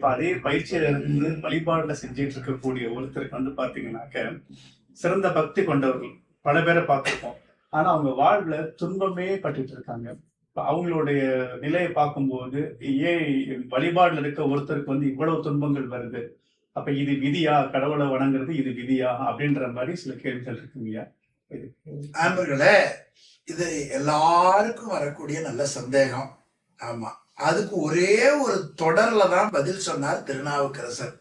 இப்ப அதே பயிற்சியில இருந்து வழிபாடுல செஞ்சுட்டு இருக்கக்கூடிய ஒருத்தருக்கு வந்து பாத்தீங்கன்னாக்க சிறந்த பக்தி கொண்டவர்கள். பல பேரை பார்த்துருக்கோம். ஆனா அவங்க வாழ்வுல துன்பமே பட்டுட்டு இருக்காங்க அவங்களுடைய நிலையை பார்க்கும்போது ஏன் வழிபாடுல இருக்க ஒருத்தருக்கு வந்து இவ்வளவு துன்பங்கள் வருது? அப்ப இது விதியா? கடவுளை வணங்குறது இது விதியா? அப்படின்ற மாதிரி சில கேள்விகள் இருக்குங்கய்யா இது அன்பர்களே இது எல்லாருக்கும் வரக்கூடிய நல்ல சந்தேகம். ஆமா. அதுக்கு ஒரே ஒரு தொடர்ல தான் பதில் சொன்னார் திருநாவுக்கரசர்.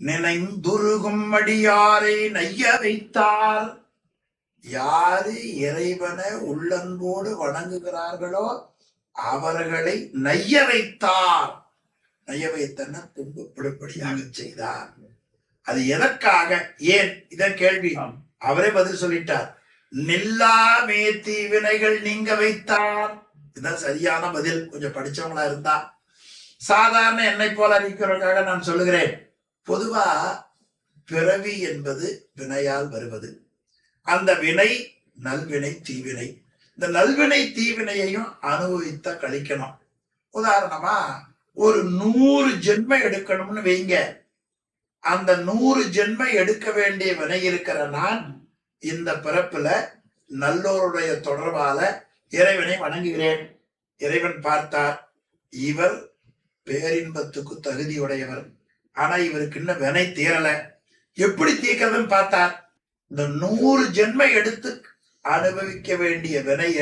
நினைந்துருகும் அடியாரை நைய வைத்தால் யாரு இறைவனை உள்ளன்போடு வணங்குகிறார்களோ அவர்களை நைய வைத்தார். நைய வைத்தன துன்பப்படும்படியாக செய்தார். அது எதற்காக? ஏன்? இத கேள்வி. அவரே பதில் சொல்லிட்டார். நில்லாமே தீவினைகள் நீங்க வைத்தார். இதுதான் சரியான பதில். கொஞ்சம் படிச்சவங்களா இருந்தா சாதாரண என்னை போல அறிவிக்கிறவர்களுக்காக நான் சொல்லுகிறேன். பொதுவா பிறவி என்பது வினையால் வருவது. அந்த வினை நல்வினை தீவினை. இந்த நல்வினை தீவினையையும் அனுபவித்த கழிக்கணும். உதாரணமா ஒரு நூறு ஜென்ம எடுக்கணும்னு வைங்க. அந்த நூறு ஜென்ம எடுக்க வேண்டிய வினை இருக்கிற நான் இந்த பிறப்புல நல்லோருடைய தொடர்பால இறைவனை வணங்குகிறேன். இறைவன் பார்த்தார். இவர் பேரின்பத்துக்கு தகுதியுடையவர் ஆனா இவருக்கு இன்னும் வினை தீரல. எப்படி தீர்க்கிறதுன்னு பார்த்தார். இந்த நூறு ஜென்ம எடுத்து அனுபவிக்க வேண்டிய வினைய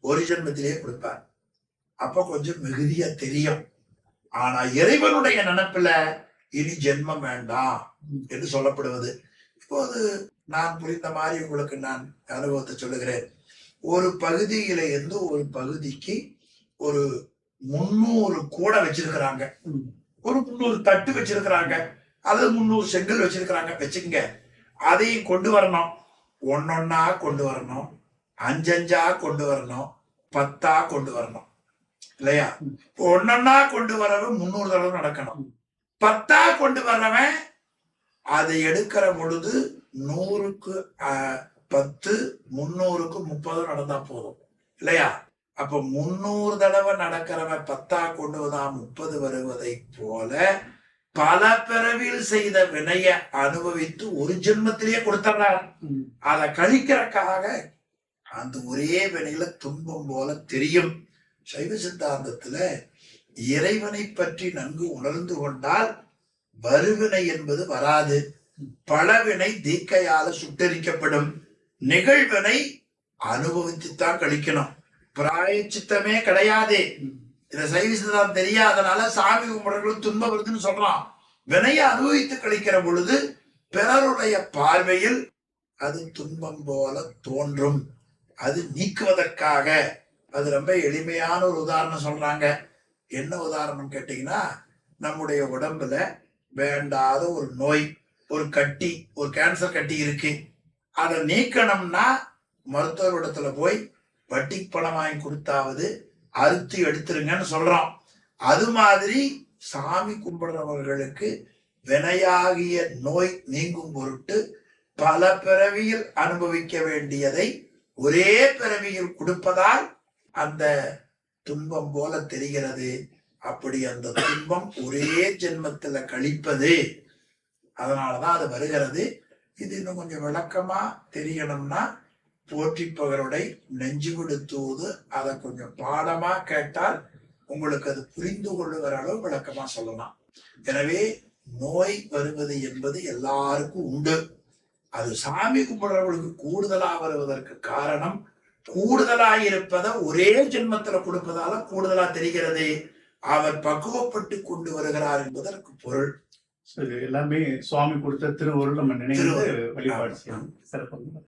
ஒரு ஜென்மத்திலேயே கொடுப்பார். அப்ப கொஞ்சம் மிகுதியா தெரியும். ஆனா இறைவனுடைய நினைப்புல இனி ஜென்மம் வேண்டாம் என்று சொல்லப்படுவது. இப்போது நான் புரிந்த மாதிரி உங்களுக்கு நான் அனுபவத்தை சொல்லுகிறேன். ஒரு பகுதியில இருந்து ஒரு பகுதிக்கு ஒரு முன்னூறு கூடை வச்சிருக்கிறாங்க. ஒரு முன்னூறு தட்டு வச்சிருக்கிறாங்க. அல்லது முன்னூறு செங்கல் வச்சிருக்கிறாங்க. வச்சுக்கங்க. அதையும் கொண்டு வரணும். ஒன்னொன்னா கொண்டு வரணும். அஞ்சஞ்சா கொண்டு வரணும். பத்தா கொண்டு வரணும். இல்லையா? ஒன்னொன்னா கொண்டு வரவன் முன்னூறு தடவை நடக்கணும். பத்தா கொண்டு வர்றவன் அதை எடுக்கிற பொழுது நூறுக்கு பத்து முன்னூறுக்கு முப்பது நடந்தா போதும். இல்லையா? அப்ப முன்னூறு தடவை நடக்கிறவன் பத்தா கொண்டு வந்தா முப்பது வருவதை போல பல பிறவியில் செய்த வினைய அனுபவித்து ஒரு ஜென்மத்திலேயே கொடுத்துறார் ம். அதை கழிக்கிறதுக்காக அந்த ஒரே வினையில துன்பம் போல தெரியும். சைவ சித்தாந்தத்துல இறைவனை பற்றி நன்கு உணர்ந்து கொண்டால் வருவினை என்பது வராது. பழவினை தீக்கையால சுட்டரிக்கப்படும். நிகழ்வினை அனுபவிச்சுத்தான் கழிக்கணும். பிராயச்சித்தமே கிடையாது. இந்த இத சைவ சித்தாந்தம் தெரியாதனால சாமி கும்பிடுறவங்களுக்கு துன்பம் வருதுன்னு சொல்றான். வினையை அனுபவித்து கழிக்கிற பொழுது பிறருடைய பார்வையில் அது துன்பம் போல தோன்றும். அது நீக்குவதற்காக. அது ரொம்ப எளிமையான ஒரு உதாரணம் சொல்றாங்க. என்ன உதாரணம் கேட்டீங்கன்னா நம்முடைய உடம்புல வேண்டாத ஒரு நோய் ஒரு கட்டி ஒரு கேன்சர் கட்டி இருக்கு. அதை நீக்கணும்னா மருத்துவரிடத்துல போய் வட்டி பணம் வாங்கி கொடுத்தாவது அறுத்து எடுத்துருங்கன்னு சொல்றோம். அது மாதிரி சாமி கும்பிடுறவர்களுக்கு வினையாகிய நோய் நீங்கும் பொருட்டு பல பிறவியில் அனுபவிக்க வேண்டியதை ஒரே பிறவியில் கொடுப்பதால் அந்த துன்பம் போல தெரிகிறது. அப்படி அந்த துன்பம் ஒரே ஜென்மத்துல கழிப்பது. அதனாலதான் அது வருகிறது. இது இன்னும் கொஞ்சம் விளக்கமா தெரியணும்னா போற்றிப்பவருடைய நெஞ்சு விடுத்துவது அதை கொஞ்சம் பாடமா கேட்டால் உங்களுக்கு அது புரிந்து கொள்ளுகிற அளவு விளக்கமா சொல்லலாம். எனவே நோய் வருவது என்பது எல்லாருக்கும் உண்டு. அது சாமி கும்பிடுறவர்களுக்கு கூடுதலா வருவதற்கு காரணம் கூடுதலா இருப்பதை ஒரே ஜென்மத்துல கொடுப்பதால கூடுதலா தெரிகிறது. அவர் பக்குவப்பட்டு கொண்டு வருகிறார் என்பதற்கு பொருள். எல்லாமே சுவாமி கொடுத்த திருவருள் நம்ம நினைவு. வழிபாடு செய்யணும். சிறப்பு.